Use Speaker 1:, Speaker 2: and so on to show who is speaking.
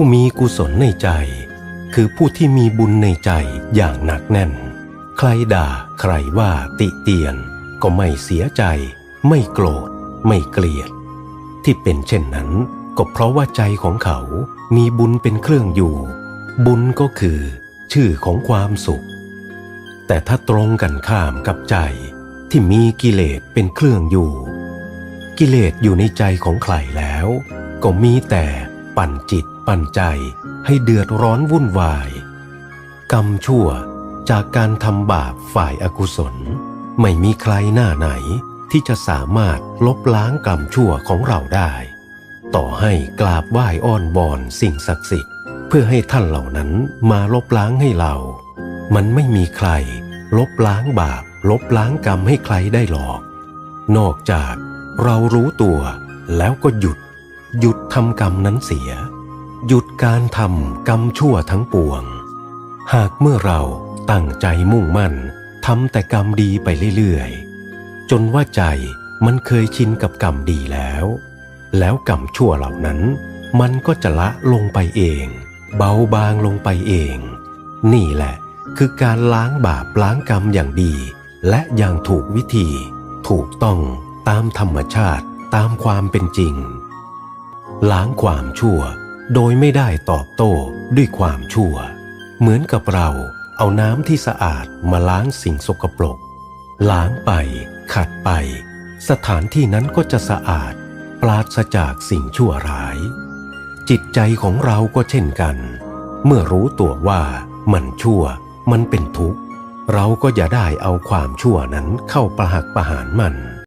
Speaker 1: ผู้มีกุศลในใจ คือผู้ที่มีบุญในใจอย่างหนักแน่น ใครด่าใครว่าติเตียน ก็ไม่เสียใจ ไม่โกรธ ไม่เกลียด ที่เป็นเช่นนั้น ก็เพราะว่าใจของเขามีบุญเป็นเครื่องอยู่ บุญก็คือ ชื่อของความสุข แต่ถ้าตรงกันข้ามกับใจที่มีกิเลสเป็นเครื่องอยู่ กิเลสอยู่ในใจของใครแล้ว ก็มีแต่ปั่นจิต ปั่นใจให้เดือดร้อนวุ่นวาย กรรมชั่วจากการทำบาปฝ่ายอากุศล ไม่มีใครหน้าไหนที่จะสามารถลบล้างกรรมชั่วของเราได้ ต่อให้กราบไหว้อ้อนบอนสิ่งศักดิ์สิทธิ์ เพื่อให้ท่านเหล่านั้นมาลบล้างให้เรา มันไม่มีใคร ลบล้างบาป ลบล้างกรรมให้ใครได้หรอก นอกจากเรารู้ตัวแล้วก็หยุด หยุดทำกรรมนั้นเสีย หยุดการทำกรรมชั่วทั้งปวง หากเมื่อเราตั้งใจมุ่งมั่นทำแต่กรรมดีไปเรื่อยๆ จนว่าใจมันเคยชินกับกรรมดีแล้ว แล้วกรรมชั่วเหล่านั้น มันก็จะละลงไปเอง เบาบางลงไปเอง นี่แหละคือการล้างบาปล้างกรรมอย่างดี และอย่างถูกวิธี ถูกต้องตามธรรมชาติตามความเป็นจริง ล้างความชั่ว โดยไม่ได้ตอบโต้ด้วยความชั่ว เหมือนกับเราเอาน้ำที่สะอาดมาล้างสิ่งสกปรกล้างไป ขัดไป สถานที่นั้นก็จะสะอาด ปราศจากสิ่งชั่วร้าย จิตใจของเราก็เช่นกัน เมื่อรู้ตัวว่ามันชั่ว มันเป็นทุกข์ เราก็อย่าได้เอาความชั่วนั้นเข้าประหักประหารมัน